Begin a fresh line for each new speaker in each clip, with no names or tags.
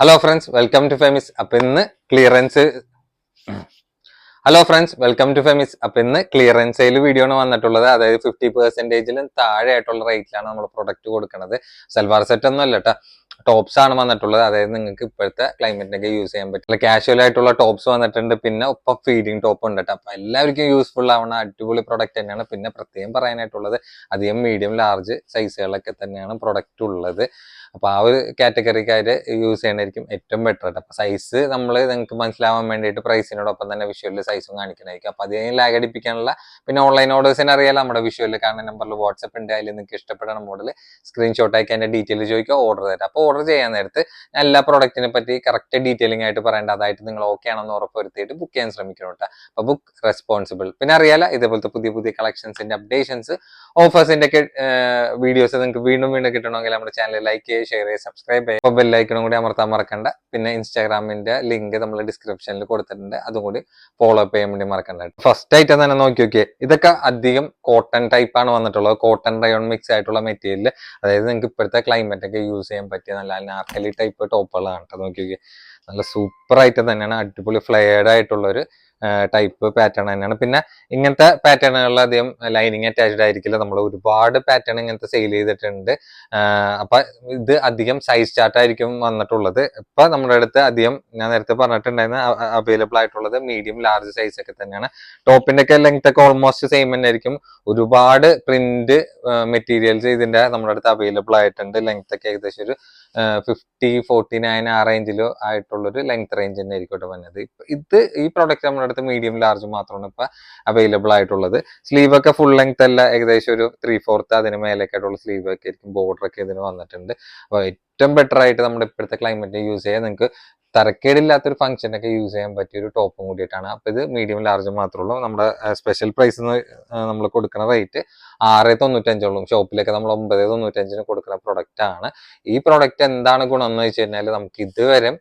Hello friends welcome to Femis അപ്പൊ ഇന്ന് clearance hello friends welcome to Femis അപ്പൊ ഇന്ന് ക്ലിയറൻസ് വീഡിയോ ആണ് വന്നിട്ടുള്ളത്. അതായത് ഫിഫ്റ്റി പെർസെന്റേജിലും താഴെ ആയിട്ടുള്ള റേറ്റിലാണ് നമ്മൾ പ്രൊഡക്റ്റ് കൊടുക്കുന്നത് സൽവാർ സെറ്റ് ഒന്നും അല്ല കേട്ടോ ടോപ്സ് ആണ് വന്നിട്ടുള്ളത്. അതായത് നിങ്ങൾക്ക് ഇപ്പോഴത്തെ ക്ലൈമറ്റിനൊക്കെ യൂസ് ചെയ്യാൻ പറ്റില്ല കാഷ്വൽ ആയിട്ടുള്ള ടോപ്സ് വന്നിട്ടുണ്ട്. പിന്നെ ഒപ്പം ഫീഡിങ് ടോപ്പ് ഉണ്ട് കേട്ടോ. അപ്പൊ എല്ലാവർക്കും യൂസ്ഫുൾ ആവുന്ന അടിപൊളി പ്രൊഡക്റ്റ് തന്നെയാണ്. പിന്നെ പ്രത്യേകം പറയാനായിട്ടുള്ളത് അധികം മീഡിയം ലാർജ് സൈസുകളൊക്കെ തന്നെയാണ് പ്രൊഡക്റ്റ് ഉള്ളത്. അപ്പൊ ആ ഒരു കാറ്റഗറിക്കാർ യൂസ് ചെയ്യണമായിരിക്കും ഏറ്റവും ബെറ്റർ ആയിട്ട്. അപ്പൊ സൈസ് നമ്മൾ നിങ്ങൾക്ക് മനസ്സിലാവാൻ വേണ്ടിയിട്ട് പ്രൈസിനോടൊപ്പം തന്നെ വിഷ്വലിൽ സൈസും കാണിക്കണമായിരിക്കും അപ്പൊ അതിനെ ലാഗ് അടിപ്പിക്കാനുള്ള പിന്നെ ഓൺലൈൻ ഓർഡേഴ്സിന് അറിയാലോ നമ്മുടെ വിഷ്വലിൽ കാണുന്ന നമ്പറിൽ വാട്സപ്പ് ഉണ്ട്. അതിൽ നിങ്ങൾക്ക് ഇഷ്ടപ്പെടുന്ന മോഡൽ സ്ക്രീൻഷോട്ട് അതിന്റെ ഡീറ്റെയിൽ ചോദിക്കുക ഓർഡർ തരാം. അപ്പോൾ ഓർഡർ ചെയ്യാൻ നേരത്ത് എല്ലാ പ്രോഡക്റ്റിനെ പറ്റി കറക്റ്റ് ഡീറ്റെയിലിംഗ് ആയിട്ട് പറയേണ്ട അതായിട്ട് നിങ്ങൾ ഓക്കെ ആണെന്ന് ഉറപ്പുവരുത്തിയിട്ട് ബുക്ക് ചെയ്യാൻ ശ്രമിക്കണം കേട്ടോ അപ്പൊ ബുക്ക് റെസ്പോൺസിബിൾ പിന്നെ അറിയാലോ ഇതേപോലത്തെ പുതിയ പുതിയ കളക്ഷൻസിന്റെ അപ്ഡേഷൻസ് ഓഫേഴ്സിന്റെ ഒക്കെ വീഡിയോസ് നിങ്ങൾക്ക് വീണ്ടും വീണ്ടും കിട്ടണമെങ്കിൽ നമ്മുടെ ചാനൽ ലൈക്ക് ചെയ്യുക ഷെയർ ചെയ്യുക സബ്സ്ക്രൈബ് ചെയ്യുക. അപ്പോൾ ബെല്ലൈക്കണം കൂടി അമർത്താൻ മറക്കണ്ട. പിന്നെ ഇൻസ്റ്റാഗ്രാമിന്റെ ലിങ്ക് നമ്മൾ ഡിസ്ക്രിപ്ഷനിൽ കൊടുത്തിട്ടുണ്ട്. അതും കൂടി ഫോളോ അപ്പ് ചെയ്യാൻ വേണ്ടി മറക്കണ്ട ഫസ്റ്റ് ആയിട്ട് തന്നെ നോക്കി നോക്കിയേ. ഇതൊക്കെ അധികം കോട്ടൺ ടൈപ്പ് ആണ് വന്നിട്ടുള്ളത്. കോട്ടൺ റയോൺ മിക്സ് ആയിട്ടുള്ള മെറ്റീരിയൽ അതായത് നിങ്ങൾക്ക് ഇപ്പോഴത്തെ ക്ലൈമറ്റ് ഒക്കെ യൂസ് ചെയ്യാൻ പറ്റിയ നല്ല നാർക്കലി ടൈപ്പ് ടോപ്പുകളാണ് കേട്ടോ. നോക്കി നല്ല സൂപ്പർ ആയിട്ട് തന്നെയാണ് അടിപൊളി ഫ്ലെയർഡ് ആയിട്ടുള്ള ഒരു ടൈപ്പ് പാറ്റേൺ തന്നെയാണ്. പിന്നെ ഇങ്ങനത്തെ പാറ്റേണുകളിൽ അധികം ലൈനിങ് അറ്റാച്ച്ഡ് ആയിരിക്കില്ല. നമ്മൾ ഒരുപാട് പാറ്റേൺ ഇങ്ങനത്തെ സെയിൽ ചെയ്തിട്ടുണ്ട്. അപ്പൊ ഇത് അധികം സൈസ് ചാർട്ട് ആയിരിക്കും വന്നിട്ടുള്ളത്. ഇപ്പൊ നമ്മുടെ അടുത്ത് അധികം ഞാൻ നേരത്തെ പറഞ്ഞിട്ടുണ്ടായിരുന്ന അവൈലബിൾ ആയിട്ടുള്ളത് മീഡിയം ലാർജ് സൈസ് ഒക്കെ തന്നെയാണ്. ടോപ്പിന്റെ ഒക്കെ ലെങ്ത് ഒക്കെ ഓൾമോസ്റ്റ് സെയിം തന്നെ ആയിരിക്കും. ഒരുപാട് പ്രിന്റ് മെറ്റീരിയൽസ് ഇതിന്റെ നമ്മുടെ അടുത്ത് അവൈലബിൾ ആയിട്ടുണ്ട്. ലെങ്ത് ഒക്കെ ഏകദേശം ഒരു ഫിഫ്റ്റി ഫോർട്ടി നയൻ ആ റേഞ്ചിലോ ആയിട്ടുള്ളൊരു ലെങ്ത് റേഞ്ച് തന്നെ ആയിരിക്കും കേട്ടോ ഇത് ഈ പ്രോഡക്റ്റ് നമ്മുടെ അടുത്ത് മീഡിയം ലാർജ് മാത്രമാണ് ഇപ്പൊ അവൈലബിൾ ആയിട്ടുള്ളത്. സ്ലീവ് ഒക്കെ ഫുൾ ലെങ്ത് അല്ല ഏകദേശം ഒരു ത്രീ ഫോർത്ത് അതിന് മേലേക്ക് ആയിട്ടുള്ള സ്ലീവ് ഒക്കെ ആയിരിക്കും ബോർഡർ ഒക്കെ ഇതിന് വന്നിട്ടുണ്ട്. അപ്പോൾ ഏറ്റവും ബെറ്റർ ആയിട്ട് നമ്മുടെ ഇപ്പോഴത്തെ ക്ലൈമറ്റ് യൂസ് ചെയ്യാൻ നിങ്ങൾക്ക് തരക്കേടില്ലാത്തൊരു ഫംഗ്ഷൻ ഒക്കെ യൂസ് ചെയ്യാൻ പറ്റിയ ഒരു ടോപ്പും കൂടിയിട്ടാണ്. അപ്പൊ ഇത് മീഡിയം ലാർജ് മാത്രമേ ഉള്ളൂ. നമ്മുടെ സ്പെഷ്യൽ പ്രൈസ് നമ്മൾ കൊടുക്കുന്ന റേറ്റ് ആറ് തൊണ്ണൂറ്റഞ്ചുള്ളൂ ഷോപ്പിലൊക്കെ നമ്മൾ ഒമ്പത് തൊണ്ണൂറ്റഞ്ചിന് കൊടുക്കുന്ന പ്രൊഡക്റ്റ് ആണ്. ഈ പ്രൊഡക്റ്റ് എന്താണ് ഗുണം എന്ന് വെച്ച് കഴിഞ്ഞാൽ നമുക്ക് ഇതുവരെ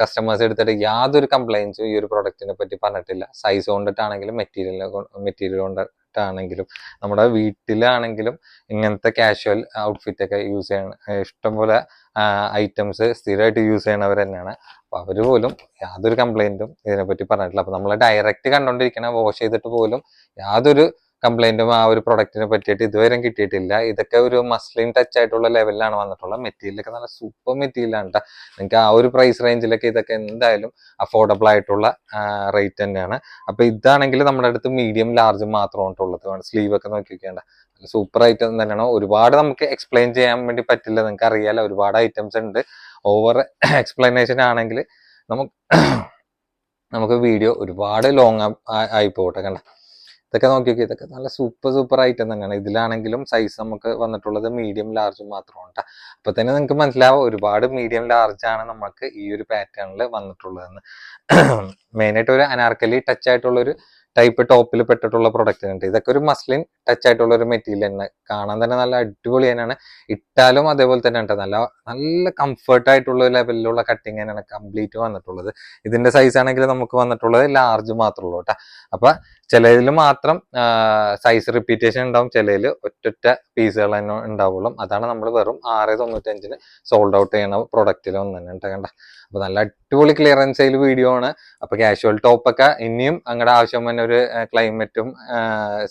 കസ്റ്റമേഴ്സ് എടുത്തിട്ട് യാതൊരു കംപ്ലൈൻസും ഈ ഒരു പ്രൊഡക്റ്റിനെ പറ്റി പറഞ്ഞിട്ടില്ല. സൈസ് കൊണ്ടിട്ടാണെങ്കിലും മെറ്റീരിയൽ മെറ്റീരിയൽ കൊണ്ടിട്ടാണെങ്കിലും നമ്മുടെ വീട്ടിലാണെങ്കിലും ഇങ്ങനത്തെ കാഷ്വൽ ഔട്ട്ഫിറ്റ് ഒക്കെ യൂസ് ചെയ്യണം ഇഷ്ടംപോലെ ഐറ്റംസ് സ്ഥിരമായിട്ട് യൂസ് ചെയ്യണവർ തന്നെയാണ്. അപ്പൊ അവർ പോലും യാതൊരു കംപ്ലൈന്റും ഇതിനെപ്പറ്റി പറഞ്ഞിട്ടില്ല. അപ്പൊ നമ്മൾ ഡയറക്റ്റ് കണ്ടോണ്ടിരിക്കണ വാഷ് ചെയ്തിട്ട് പോലും യാതൊരു കംപ്ലൈന്റും ആ ഒരു പ്രൊഡക്റ്റിനെ പറ്റിയിട്ട് ഇതുവരെ കിട്ടിയിട്ടില്ല. ഇതൊക്കെ ഒരു മസ്ലിൻ ടച്ച് ആയിട്ടുള്ള ലെവലിലാണ് വന്നിട്ടുള്ളത്. മെറ്റീരിയലൊക്കെ നല്ല സൂപ്പർ മെറ്റീരിയലാണ് കേട്ടോ നിങ്ങൾക്ക് ആ ഒരു പ്രൈസ് റേഞ്ചിലൊക്കെ ഇതൊക്കെ എന്തായാലും അഫോർഡബിൾ ആയിട്ടുള്ള റേറ്റ് തന്നെയാണ്. അപ്പൊ ഇതാണെങ്കിൽ നമ്മുടെ അടുത്ത് മീഡിയം ലാർജ് മാത്രമാണ് ഉള്ളത് സ്ലീവ് ഒക്കെ നോക്കി വെക്കേണ്ട സൂപ്പർ ഐറ്റം തന്നെയാണ്. ഒരുപാട് നമുക്ക് എക്സ്പ്ലെയിൻ ചെയ്യാൻ വേണ്ടി പറ്റില്ല. നിങ്ങൾക്ക് അറിയാലോ ഒരുപാട് ഐറ്റംസ് ഉണ്ട്. ഓവർ എക്സ്പ്ലനേഷൻ ആണെങ്കിൽ നമുക്ക് നമുക്ക് വീഡിയോ ഒരുപാട് ലോങ് ആയി പോകട്ടെ കണ്ട. ഇതൊക്കെ നോക്കി നോക്കി ഇതൊക്കെ നല്ല സൂപ്പർ സൂപ്പർ ഐറ്റം തന്നെയാണ്. ഇതിലാണെങ്കിലും സൈസ് നമുക്ക് വന്നിട്ടുള്ളത് മീഡിയം ലാർജ് മാത്രമാണ്. അപ്പൊ തന്നെ നിങ്ങൾക്ക് മനസ്സിലാവും ഒരുപാട് മീഡിയം ലാർജ് ആണ് നമുക്ക് ഈ ഒരു പാറ്റേണിൽ വന്നിട്ടുള്ളതെന്ന്. മെയിനായിട്ട് ഒരു അനാർക്കലി ടച്ച് ആയിട്ടുള്ള ഒരു ടൈപ്പ് ടോപ്പിൽ പെട്ടിട്ടുള്ള പ്രൊഡക്റ്റ് ഉണ്ട് ഇതൊക്കെ ഒരു മസ്ലിൻ ടച്ച് ആയിട്ടുള്ള ഒരു മെറ്റീരിയൽ തന്നെ. കാണാൻ തന്നെ നല്ല അടിപൊളി തന്നെയാണ്. ഇട്ടാലും അതേപോലെ തന്നെ ഉണ്ട് നല്ല നല്ല കംഫർട്ട് ആയിട്ടുള്ള ലെവലിലുള്ള കട്ടിങ് തന്നെയാണ് കംപ്ലീറ്റ് വന്നിട്ടുള്ളത്. ഇതിന്റെ സൈസ് ആണെങ്കിൽ നമുക്ക് വന്നിട്ടുള്ളത് ലാർജ് മാത്രമേ ഉള്ളൂ കേട്ടോ. അപ്പൊ ചിലതിൽ മാത്രം സൈസ് റിപ്പീറ്റേഷൻ ഉണ്ടാവും. ചിലതിൽ ഒറ്റൊറ്റ പീസുകൾ തന്നെ ഉണ്ടാവുള്ളൂ. അതാണ് നമ്മൾ വെറും ആറ് തൊണ്ണൂറ്റഞ്ചിന് സോൾഡ് ഔട്ട് ചെയ്യുന്ന പ്രൊഡക്റ്റിൽ ഒന്ന് തന്നെ ഉണ്ട് കണ്ട. അപ്പൊ നല്ല അടിപൊളി ക്ലിയറൻസ് അതിൽ വീഡിയോ ആണ്. അപ്പോൾ കാഷ്വൽ ടോപ്പ് ഒക്കെ ഇനിയും അങ്ങടെ ആവശ്യം തന്നെ ഒരു ക്ലൈമറ്റും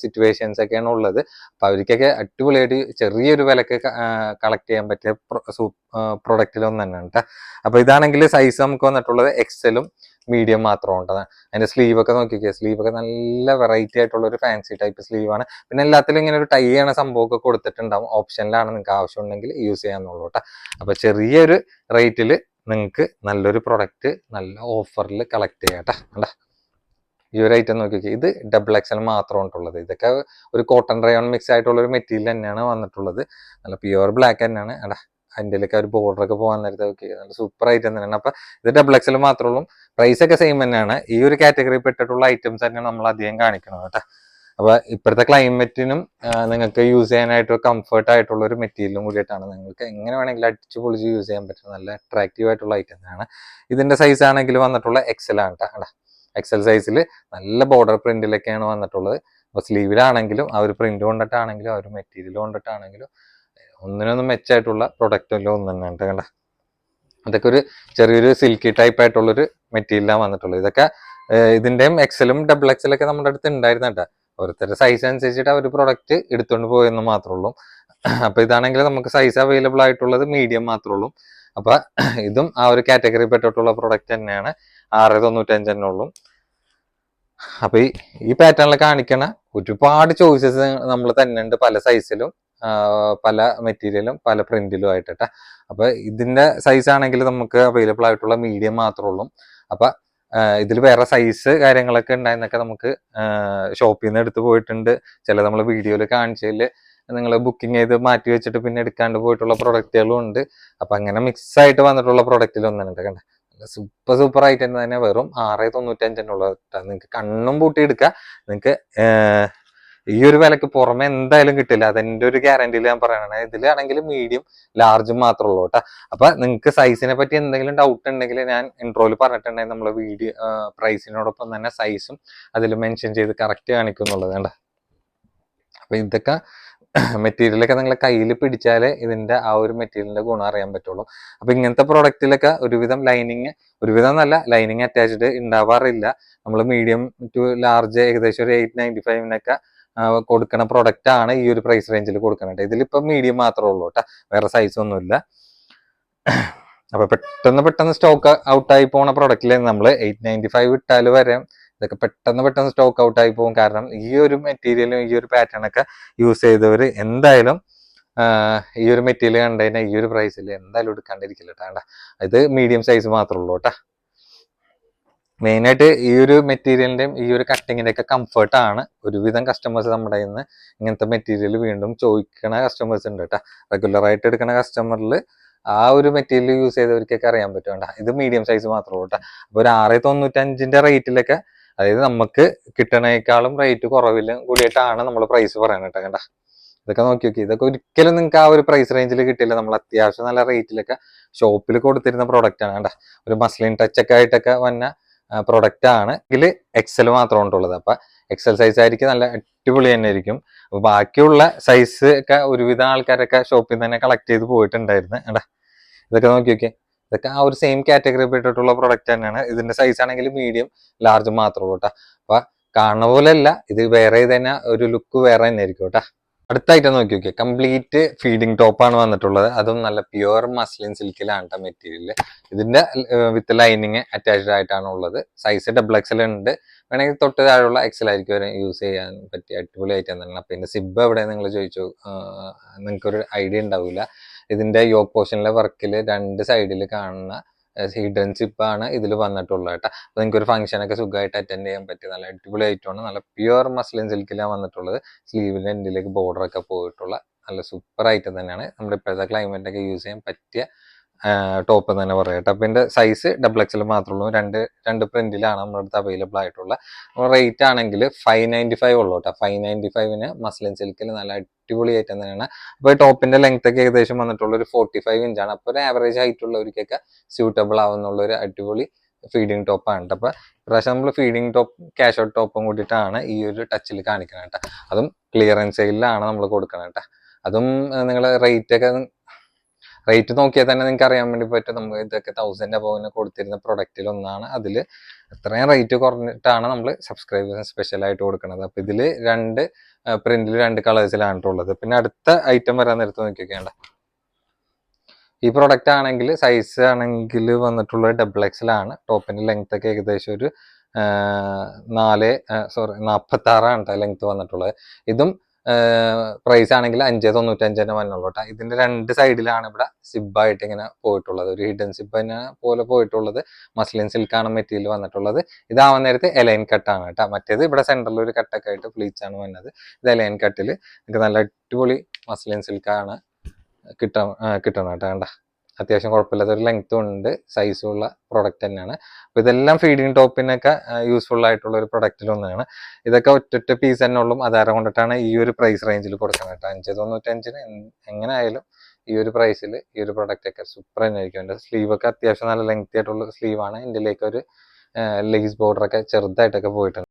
സിറ്റുവേഷൻസ് ഒക്കെയാണ് ഉള്ളത്. അപ്പോൾ അവർക്കൊക്കെ അടിപൊളിയായിട്ട് ചെറിയൊരു വിലക്ക് കളക്ട് ചെയ്യാൻ പറ്റിയ പ്രൊഡക്റ്റിൽ ഒന്ന് തന്നെ കേട്ടോ അപ്പൊ ഇതാണെങ്കിൽ സൈസ് നമുക്ക് വന്നിട്ടുള്ളത് എക്സലും മീഡിയം മാത്രം ഉണ്ട് അതിന്റെ സ്ലീവ് ഒക്കെ നോക്കിക്കുക സ്ലീവ് ഒക്കെ നല്ല വെറൈറ്റി ആയിട്ടുള്ള ഒരു ഫാൻസി ടൈപ്പ് സ്ലീവ് ആണ്. പിന്നെ എല്ലാത്തിലും ഇങ്ങനെ ഒരു ടൈ ആണ് സംഭവമൊക്കെ കൊടുത്തിട്ടുണ്ടാവും. ഓപ്ഷനിലാണ് നിങ്ങൾക്ക് ആവശ്യമുണ്ടെങ്കിൽ യൂസ് ചെയ്യാന്നുള്ളൂ കേട്ടോ. അപ്പൊ ചെറിയൊരു റേറ്റിൽ നിങ്ങൾക്ക് നല്ലൊരു പ്രൊഡക്റ്റ് നല്ല ഓഫറിൽ കളക്ട് ചെയ്യാം കേട്ടോ. ഈ ഒരു ഐറ്റം നോക്കി ഇത് ഡബിൾ എക്സൽ മാത്രം ഉണ്ടുള്ളത് ഇതൊക്കെ ഒരു കോട്ടൺ റയോൺ മിക്സ് ആയിട്ടുള്ള ഒരു മെറ്റീരിയൽ തന്നെയാണ് വന്നിട്ടുള്ളത്. നല്ല പ്യുവർ ബ്ലാക്ക് തന്നെയാണ്. എടാ അതിന്റെയൊക്കെ ഒരു ബോർഡർ ഒക്കെ പോകാൻ നേരത്തെ നല്ല സൂപ്പർ ഐറ്റം തന്നെയാണ്. അപ്പൊ ഇത് ഡബിൾ എക്സൽ മാത്രമേ ഉള്ളൂ. പ്രൈസ് ഒക്കെ സെയിം തന്നെയാണ്. ഈ ഒരു കാറ്റഗറി പെട്ടിട്ടുള്ള ഐറ്റംസ് തന്നെയാണ് നമ്മൾ അധികം കാണിക്കുന്നത് കേട്ടോ. അപ്പൊ ഇപ്പോഴത്തെ ക്ലൈമറ്റിനും നിങ്ങൾക്ക് യൂസ് ചെയ്യാനായിട്ട് കംഫർട്ട് ആയിട്ടുള്ള ഒരു മെറ്റീരിയലും കൂടിയിട്ടാണ് നിങ്ങൾക്ക് എങ്ങനെ വേണമെങ്കിലും അടിച്ചു പൊളിച്ച് യൂസ് ചെയ്യാൻ പറ്റുന്ന നല്ല അട്രാക്റ്റീവ് ആയിട്ടുള്ള ഐറ്റം ആണ് ഇതിന്റെ സൈസ് ആണെങ്കിൽ വന്നിട്ടുള്ള എക്സൽ ആണ് കേട്ടോ. എക്സൽ സൈസിൽ നല്ല ബോർഡർ പ്രിന്റിലൊക്കെയാണ് വന്നിട്ടുള്ളത്. അപ്പൊ സ്ലീവിലാണെങ്കിലും ആ ഒരു പ്രിന്റ് കൊണ്ടിട്ടാണെങ്കിലും ആ ഒരു മെറ്റീരിയൽ കൊണ്ടിട്ടാണെങ്കിലും ഒന്നിനൊന്നും മെച്ചായിട്ടുള്ള പ്രൊഡക്റ്റ് അല്ല ഒന്ന് തന്നെ കണ്ട? അതൊക്കെ ഒരു ചെറിയൊരു സിൽക്കി ടൈപ്പ് ആയിട്ടുള്ളൊരു മെറ്റീരിയലാണ് വന്നിട്ടുള്ളത് ഇതൊക്കെ ഇതിന്റെയും എക്സലും ഡബിൾ എക്സലൊക്കെ നമ്മുടെ അടുത്ത് ഉണ്ടായിരുന്ന കേട്ടോ. ഓരോരുത്തരുടെ സൈസ് അനുസരിച്ചിട്ട് അവർ പ്രൊഡക്റ്റ് എടുത്തുകൊണ്ട് പോയെന്ന് മാത്രമേ ഉള്ളൂ. അപ്പോൾ ഇതാണെങ്കിൽ നമുക്ക് സൈസ് അവൈലബിൾ ആയിട്ടുള്ളത് മീഡിയം മാത്രമേ ഉള്ളൂ. അപ്പൊ ഇതും ആ ഒരു കാറ്റഗറി പെട്ടിട്ടുള്ള പ്രൊഡക്റ്റ് തന്നെയാണ്. ആറ് തൊണ്ണൂറ്റഞ്ച് തന്നെ ഉള്ളൂ. അപ്പം ഈ ഈ പാറ്റേണിൽ കാണിക്കണ ഒരുപാട് ചോയ്സസ് നമ്മൾ തന്നെ ഉണ്ട് പല സൈസിലും പല മെറ്റീരിയലും പല പ്രിന്റിലും ആയിട്ടെ. അപ്പൊ ഇതിന്റെ സൈസ് ആണെങ്കിൽ നമുക്ക് അവൈലബിൾ ആയിട്ടുള്ള മീഡിയം മാത്രമേ ഉള്ളൂ. അപ്പൊ ഇതിൽ വേറെ സൈസ് കാര്യങ്ങളൊക്കെ ഉണ്ടായിരുന്നൊക്കെ നമുക്ക് ഷോപ്പിൽ നിന്ന് എടുത്തു പോയിട്ടുണ്ട്. ചില നമ്മൾ വീഡിയോയിൽ കാണിച്ചതിൽ നിങ്ങൾ ബുക്കിംഗ് ചെയ്ത് മാറ്റി വെച്ചിട്ട് പിന്നെ എടുക്കാണ്ട് പോയിട്ടുള്ള പ്രൊഡക്റ്റുകളും ഉണ്ട്. അപ്പൊ അങ്ങനെ മിക്സ് ആയിട്ട് വന്നിട്ടുള്ള പ്രൊഡക്റ്റിൽ ഒന്നുണ്ട് കണ്ട? സൂപ്പർ സൂപ്പർ ആയിട്ട് തന്നെ. വെറും ആറ് തൊണ്ണൂറ്റഞ്ചിനുള്ള നിങ്ങൾക്ക് കണ്ണും പൂട്ടി എടുക്കുക നിങ്ങൾക്ക് ഈ ഒരു വിലക്ക് പുറമെ എന്തായാലും കിട്ടില്ല. അതെന്റെ ഒരു ഗ്യാരണ്ടിയിൽ ഞാൻ പറയണേ ഇതിലാണെങ്കിൽ മീഡിയം ലാർജും മാത്രമേ ഉള്ളൂ കേട്ടോ അപ്പൊ നിങ്ങൾക്ക് സൈസിനെ പറ്റി എന്തെങ്കിലും ഡൗട്ട് ഉണ്ടെങ്കിൽ ഞാൻ ഇൻട്രോയിൽ പറഞ്ഞിട്ടുണ്ടെങ്കിൽ നമ്മളെ വീഡിയോ പ്രൈസിനോടൊപ്പം തന്നെ സൈസും അതിൽ മെൻഷൻ ചെയ്ത് കറക്റ്റ് കാണിക്കും എന്നുള്ളത് കണ്ട? അപ്പൊ ഇതൊക്കെ മെറ്റീരിയലൊക്കെ നിങ്ങൾ കയ്യിൽ പിടിച്ചാലേ ഇതിന്റെ ആ ഒരു മെറ്റീരിയലിന്റെ ഗുണം അറിയാൻ പറ്റുള്ളൂ. അപ്പൊ ഇങ്ങനത്തെ പ്രോഡക്റ്റിലൊക്കെ ഒരുവിധം ലൈനിങ് ഒരുവിധം നല്ല ലൈനിങ് അറ്റാച്ച്ഡ് ഉണ്ടാവാറില്ല നമ്മൾ മീഡിയം ടു ലാർജ് ഏകദേശം ഒരു എയ്റ്റ് നയന്റി ഫൈവിനൊക്കെ കൊടുക്കുന്ന പ്രൊഡക്റ്റ് ആണ് ഈ ഒരു പ്രൈസ് റേഞ്ചിൽ കൊടുക്കുന്നത് ഇതിലിപ്പോ മീഡിയം മാത്രമേ ഉള്ളൂ കേട്ടോ വേറെ സൈസ് ഒന്നുമില്ല. അപ്പൊ പെട്ടെന്ന് പെട്ടെന്ന് സ്റ്റോക്ക് ഔട്ടായി പോണ പ്രൊഡക്റ്റിൽ നമ്മൾ എയ്റ്റ് നയന്റി ഫൈവ് ഇട്ടാൽ വരെ ഇതൊക്കെ പെട്ടെന്ന് പെട്ടെന്ന് സ്റ്റോക്ക് ഔട്ടായി പോകും. കാരണം ഈ ഒരു മെറ്റീരിയലും ഈ ഒരു പാറ്റേൺ ഒക്കെ യൂസ് ചെയ്തവർ എന്തായാലും ഈ ഒരു മെറ്റീരിയൽ കണ്ടു ഈ ഒരു പ്രൈസിൽ എന്തായാലും എടുക്കാണ്ടിരിക്കില്ല കേട്ടോ ഇത് മീഡിയം സൈസ് മാത്രമേ ഉള്ളൂ കേട്ടാ മെയിനായിട്ട് ഈ ഒരു മെറ്റീരിയലിന്റെയും ഈ ഒരു കട്ടിങ്ങിന്റെ ഒക്കെ കംഫർട്ട് ആണ്. ഒരുവിധം കസ്റ്റമേഴ്സ് നമ്മുടെ നിന്ന് ഇങ്ങനത്തെ മെറ്റീരിയൽ വീണ്ടും ചോദിക്കണ കസ്റ്റമേഴ്സ് ഉണ്ട് കേട്ടോ. റെഗുലർ ആയിട്ട് എടുക്കുന്ന കസ്റ്റമറിൽ ആ ഒരു മെറ്റീരിയൽ യൂസ് ചെയ്തവർക്കൊക്കെ അറിയാൻ പറ്റും കേട്ടോ. ഇത് മീഡിയം സൈസ് മാത്രമേ കേട്ടോ. അപ്പൊ ഒരു ആറ് തൊണ്ണൂറ്റഞ്ചിന്റെ റേറ്റിലൊക്കെ അതായത് നമുക്ക് കിട്ടണേക്കാളും റേറ്റ് കുറവിലും കൂടിയിട്ടാണ് നമ്മൾ പ്രൈസ് പറയുന്നത് കേട്ടോ കണ്ട. ഇതൊക്കെ നോക്കി നോക്കി. ഇതൊക്കെ ഒരിക്കലും നിങ്ങൾക്ക് ആ ഒരു പ്രൈസ് റേഞ്ചിൽ കിട്ടില്ല. നമ്മൾ അത്യാവശ്യം നല്ല റേറ്റിലൊക്കെ ഷോപ്പിൽ കൊടുത്തിരുന്ന പ്രോഡക്റ്റ് ആണ് ഒരു മസ്ലിൻ ടച്ചൊക്കെ ആയിട്ടൊക്കെ വന്ന പ്രൊഡക്റ്റ് ആണ്. ഇതിൽ എക്സൽ മാത്രം ഉണ്ടുള്ളത് അപ്പൊ എക്സൽ സൈസ് ആയിരിക്കും നല്ല അടിപൊളി തന്നെ ആയിരിക്കും. അപ്പൊ ബാക്കിയുള്ള സൈസ് ഒക്കെ ഒരുവിധം ആൾക്കാരൊക്കെ ഷോപ്പിൽ നിന്ന് തന്നെ കളക്ട് ചെയ്ത് പോയിട്ടുണ്ടായിരുന്നു. എടാ ഇതൊക്കെ നോക്കി നോക്കിയേ. ഇതൊക്കെ ആ ഒരു സെയിം കാറ്റഗറി പെട്ടിട്ടുള്ള പ്രൊഡക്റ്റ് തന്നെയാണ്. ഇതിന്റെ സൈസ് ആണെങ്കിൽ മീഡിയം ലാർജ് മാത്രമേ ഉള്ളൂ കേട്ടോ അപ്പൊ കാണുന്ന പോലെ അല്ല ഇത് വേറെ തന്നെ ഒരു ലുക്ക് വേറെ തന്നെ ആയിരിക്കും കേട്ടോ അടുത്തായിട്ട് നോക്കി നോക്കിയാൽ കംപ്ലീറ്റ് ഫീഡിംഗ് ടോപ്പാണ് വന്നിട്ടുള്ളത്. അതും നല്ല പ്യുവർ മസ്ലിൻ സിൽക്കിലാണ് മെറ്റീരിയൽ ഇതിന്റെ വിത്ത് ലൈനിങ് അറ്റാച്ച്ഡ് ആയിട്ടാണ് ഉള്ളത്. സൈസ് ഡബിൾ എക്സൽ ഉണ്ട്. വേണമെങ്കിൽ തൊട്ട് താഴെയുള്ള എക്സൽ ആയിരിക്കും യൂസ് ചെയ്യാൻ പറ്റിയ അടിപൊളിയായിട്ട് തന്നെ പിന്നെ സിബ് എവിടെ നിങ്ങൾ ചോദിച്ചു നിങ്ങൾക്കൊരു ഐഡിയ ഉണ്ടാവില്ല ഇതിന്റെ യോക്ക് പോർഷനിലെ വർക്കിൽ രണ്ട് സൈഡിൽ കാണുന്ന ഹിഡൻ ആണ് ഇതിൽ വന്നിട്ടുള്ളത് കേട്ടോ. അപ്പോൾ നിങ്ങൾക്ക് ഒരു ഫംഗ്ഷൻ ഒക്കെ സുഖമായിട്ട് അറ്റൻഡ് ചെയ്യാൻ പറ്റിയ നല്ല അടിപൊളി ആയിട്ടാണ് നല്ല പ്യുവർ മസ്ലിൻ സിൽക്കിലാണ് വന്നിട്ടുള്ളത്. സ്ലീവിന്റെ എൻഡിലേക്ക് ബോർഡർ ഒക്കെ പോയിട്ടുള്ള നല്ല സൂപ്പർ ഐറ്റം തന്നെയാണ്. നമ്മുടെ ഇപ്പോഴത്തെ ക്ലൈമറ്റൊക്കെ യൂസ് ചെയ്യാൻ പറ്റിയ ടോപ്പ് തന്നെ പറയാം ഇതിന്റെ സൈസ് ഡബിൾ എക്സൽ മാത്രമേ ഉള്ളൂ. രണ്ട് രണ്ട് പ്രിന്റിലാണ് നമ്മുടെ അടുത്ത് അവൈലബിൾ ആയിട്ടുള്ള. റേറ്റ് ആണെങ്കിൽ ഫൈവ് നയന്റി ഫൈവ് ഉള്ളൂ കേട്ടോ. ഫൈവ് നയന്റി ഫൈവിന് മസ്ലിൻ സിൽക്കിൽ നല്ല അടിപൊളി ഐറ്റം തന്നെയാണ്. അപ്പോൾ ടോപ്പിന്റെ ലെങ്ത് ഒക്കെ ഏകദേശം വന്നിട്ടുള്ള ഒരു ഫോർട്ടി ഫൈവ് ഇഞ്ചാണ് അപ്പോൾ ഒരു ആവറേജ് ഹൈറ്റ് ഉള്ളവർക്കൊക്കെ സ്യൂട്ടബിൾ ആവുന്നുള്ള ഒരു അടിപൊളി ഫീഡിങ് ടോപ്പാണ് കേട്ടോ. അപ്പോൾ ഇപ്രാവശ്യം നമ്മൾ ഫീഡിങ് ടോപ്പ് ക്യാഷ് ഔട്ട് ടോപ്പും കൂടിയിട്ടാണ് ഈ ഒരു ടച്ചിൽ കാണിക്കുന്നത് കേട്ടോ. അതും ക്ലിയറൻസ് സെയിലാണ് നമ്മൾ കൊടുക്കുന്നത് കേട്ടോ. അതും നിങ്ങൾ റേറ്റ് ഒക്കെ റേറ്റ് നോക്കിയാൽ തന്നെ നിങ്ങൾക്ക് അറിയാൻ വേണ്ടി പറ്റും. നമുക്ക് ഇതൊക്കെ തൗസൻഡ് അബോവിന് കൊടുത്തിരുന്ന പ്രൊഡക്റ്റിൽ ഒന്നാണ്. അതിൽ അത്രയും റേറ്റ് കുറഞ്ഞിട്ടാണ് നമ്മൾ സബ്സ്ക്രൈബേഴ്സിന് സ്പെഷ്യൽ ആയിട്ട് കൊടുക്കുന്നത് അപ്പോൾ ഇതിൽ രണ്ട് പ്രിന്റിൽ രണ്ട് കളേഴ്സിലാണ് ഉള്ളത്. പിന്നെ അടുത്ത ഐറ്റം വരാൻ നേരത്ത് നോക്കിയൊക്കെയാണ് ഈ പ്രൊഡക്റ്റ് ആണെങ്കിൽ സൈസ് ആണെങ്കിൽ വന്നിട്ടുള്ള ഡബിൾ എക്സിലാണ് ആണ്. ടോപ്പിന്റെ ലെങ്ത് ഒക്കെ ഏകദേശം ഒരു നാല് സോറി നാൽപ്പത്തി ആറാണ് ലെങ്ത് വന്നിട്ടുള്ളത്. ഇതും പ്രൈസ് ആണെങ്കിൽ അഞ്ച് തൊണ്ണൂറ്റഞ്ചിന് വന്നുള്ളൂ കേട്ടോ ഇതിന്റെ രണ്ട് സൈഡിലാണ് ഇവിടെ സിബായിട്ട് ഇങ്ങനെ പോയിട്ടുള്ളത്. ഒരു ഹിഡൻ സിബ് പോലെ പോയിട്ടുള്ളത്. മസ്ലിൻ സിൽക്കാണ് മെറ്റീരിയൽ വന്നിട്ടുള്ളത്. ഇതാവാൻ നേരത്ത് എലൈൻ കട്ടാണ് കേട്ടോ. മറ്റേത് ഇവിടെ സെന്ററിൽ ഒരു കട്ടൊക്കെ ആയിട്ട് ആണ് വന്നത്. ഇത് എലൈൻ കട്ടിൽ നല്ല അടിപൊളി മസ്ലിൻ സിൽക്കാണ് കിട്ട കിട്ടണം കേട്ടോ. കണ്ട? അത്യാവശ്യം കുഴപ്പമില്ലാത്ത ഒരു ലെങ്ത്തും ഉണ്ട് സൈസും ഉള്ള പ്രൊഡക്റ്റ് തന്നെയാണ്. അപ്പോൾ ഇതെല്ലാം ഫീഡിങ് ടോപ്പിനൊക്കെ യൂസ്ഫുൾ ആയിട്ടുള്ള ഒരു പ്രൊഡക്റ്റിൽ ഒന്നാണ്. ഇതൊക്കെ ഒറ്റൊറ്റ പീസ് തന്നെ ഉള്ളൂ. അതാരം കൊണ്ടിട്ടാണ് ഈ ഒരു പ്രൈസ് റേഞ്ചിൽ കൊടുക്കുന്നത് കേട്ടോ. അഞ്ച് തൊണ്ണൂറ്റഞ്ചിന് എങ്ങനെ ആയാലും ഈ ഒരു പ്രൈസിൽ ഈ ഒരു പ്രൊഡക്റ്റ് ഒക്കെ സൂപ്പർ തന്നെ ആയിരിക്കും. എന്റെ സ്ലീവ് ഒക്കെ അത്യാവശ്യം നല്ല ലെങ്ത്തി ആയിട്ടുള്ള സ്ലീവാണ് ഇതിലേക്ക് ഒരു ലേസ് ബോർഡറൊക്കെ ചെറുതായിട്ടൊക്കെ പോയിട്ടുണ്ട്.